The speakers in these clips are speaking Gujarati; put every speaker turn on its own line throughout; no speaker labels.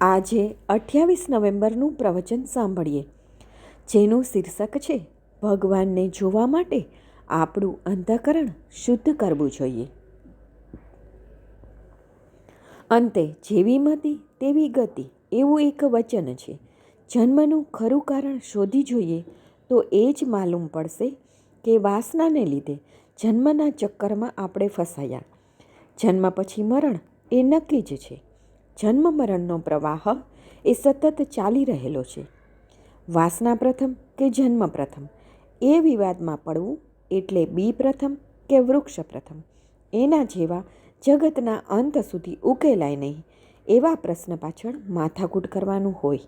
આજે અઠ્યાવીસ નવેમ્બરનું પ્રવચન સાંભળીએ. જેનું શીર્ષક છે, ભગવાનને જોવા માટે આપણું અંતઃકરણ શુદ્ધ કરવું જોઈએ. અંતે, જેવી મતિ, તેવી ગતિ, એવું એક વચન છે. જન્મનું ખરું કારણ શોધી જોઈએ તો એ જ માલુમ પડશે કે વાસનાને લીધે જન્મના ચક્કરમાં આપણે ફસાયા. જન્મ પછી મરણ એ નક્કી જ છે. જન્મ મરણનો પ્રવાહ એ સતત ચાલી રહેલો છે. વાસના પ્રથમ કે જન્મ પ્રથમ? એ વિવાદમાં પડવું એટલે બી પ્રથમ કે વૃક્ષ પ્રથમ? એના જેવા જગતના અંત સુધી ઉકેલાય નહીં એવા પ્રશ્ન પાછળ માથાકૂટ કરવાનું હોય.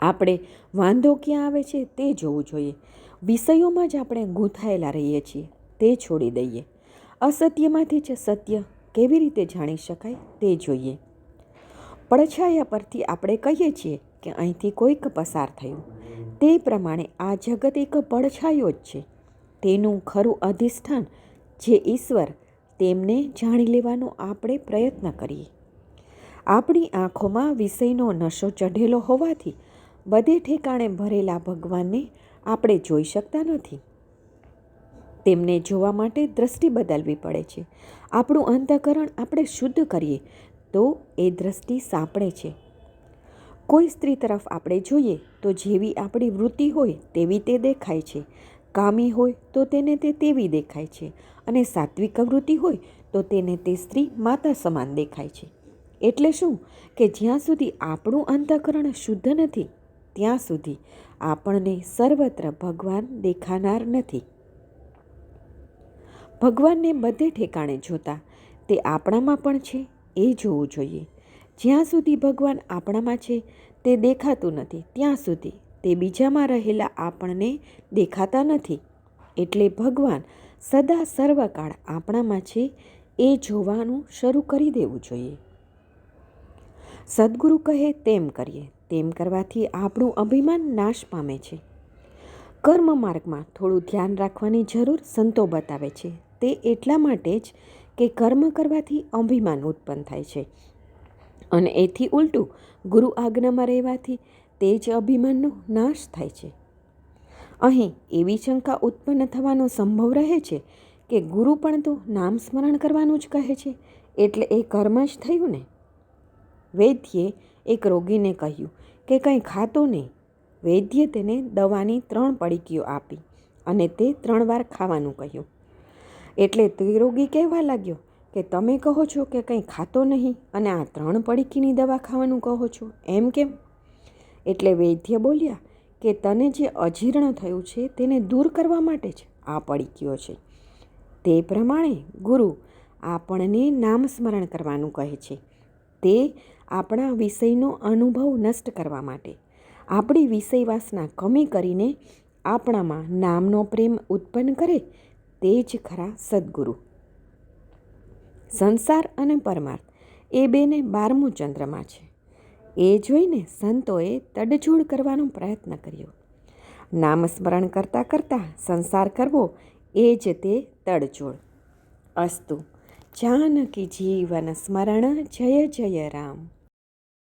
આપણે વાંધો ક્યાં આવે છે તે જોવું જોઈએ. વિષયોમાં જ આપણે ગૂંથાયેલા રહીએ છીએ તે છોડી દઈએ. અસત્યમાંથી જ સત્ય કેવી રીતે જાણી શકાય તે જોઈએ. પડછાયા પરથી આપણે કહીએ છીએ કે અહીંથી કોઈક પસાર થયું. તે પ્રમાણે આ જગત એક પડછાયો જ છે. તેનું ખરું અધિષ્ઠાન જે ઈશ્વર તેમને જાણી લેવાનો આપણે પ્રયત્ન કરીએ. આપણી આંખોમાં વિષયનો નશો ચઢેલો હોવાથી બધે ઠેકાણે ભરેલા ભગવાનને આપણે જોઈ શકતા નથી. તેમને જોવા માટે દ્રષ્ટિ બદલવી પડે છે. આપણું અંતઃકરણ આપણે શુદ્ધ કરીએ તો એ દ્રષ્ટિ સાંપડે છે. કોઈ સ્ત્રી તરફ આપણે જોઈએ તો જેવી આપણી વૃત્તિ હોય તેવી તે દેખાય છે. કામી હોય તો તેને તે તેવી દેખાય છે અને સાત્વિક વૃત્તિ હોય તો તેને તે સ્ત્રી માતા સમાન દેખાય છે. એટલે શું? કે જ્યાં સુધી આપણું અંતઃકરણ શુદ્ધ નથી, ત્યાં સુધી આપણને સર્વત્ર ભગવાન દેખાનાર નથી. ભગવાનને બધે ઠેકાણે જોતા. તે આપણામાં પણ છે, એ જોવું જોઈએ. જ્યાં સુધી ભગવાન આપણામાં છે, તે દેખાતું નથી, ત્યાં સુધી તે બીજામાં રહેલા આપણને દેખાતા નથી. એટલે ભગવાન સદા સર્વકાળ આપણામાં છે, એ જોવાનું શરૂ કરી દેવું જોઈએ. સદગુરુ કહે, તેમ કરીએ. તેમ કરવાથી આપણું અભિમાન નાશ પામે છે. કર્મ માર્ગમાં થોડું ધ્યાન રાખવાની જરૂર સંતો બતાવે છે. તે એટલા માટે જ કે કર્મ કરવાથી અભિમાન ઉત્પન્ન થાય છે. અને એથી ઉલટું ગુરુ આજ્ઞામાં રહેવાથી તે જ અભિમાનનો નાશ થાય છે. અહીં એવી શંકા ઉત્પન્ન થવાનો સંભવ રહે છે કે ગુરુ પણ તો નામ સ્મરણ કરવાનું જ કહે છે, એટલે એ કર્મ જ થયું ને? વૈદ્યે એક રોગીને કહ્યું કે કંઈ ખાતો નહીં. વૈદ્ય તેને દવાની ત્રણ પડીકીઓ આપી અને તે ત્રણ વાર ખાવાનું કહ્યું. એટલે ત્રિરોગી કહેવા લાગ્યો કે તમે કહો છો કે કંઈ ખાતો નહીં અને આ ત્રણ પડીકીની દવા ખાવાનું કહો છો, એમ કેમ? એટલે વૈદ્ય બોલ્યા કે તને જે અજીર્ણ થયું છે તેને દૂર કરવા માટે જ આ પડીકીઓ છે. તે પ્રમાણે ગુરુ આપણને નામ સ્મરણ કરવાનું કહે છે. તે આપણા વિષયનો અનુભવ નષ્ટ કરવા માટે. આપણી વિષય વાસના કમી કરીને આપણામાં નામનો પ્રેમ ઉત્પન્ન કરે તે જ ખરા સદગુરુ. સંસાર અને પરમાર્થ એ બેને બારમું ચંદ્રમાં છે. એ જોઈને સંતોએ તડજોડ કરવાનો પ્રયત્ન કર્યો. નામ સ્મરણ કરતાં કરતાં સંસાર કરવો એ જ તે તડજોડ. અસ્તુ, જાનકી જીવન સ્મરણ જય જય રામ.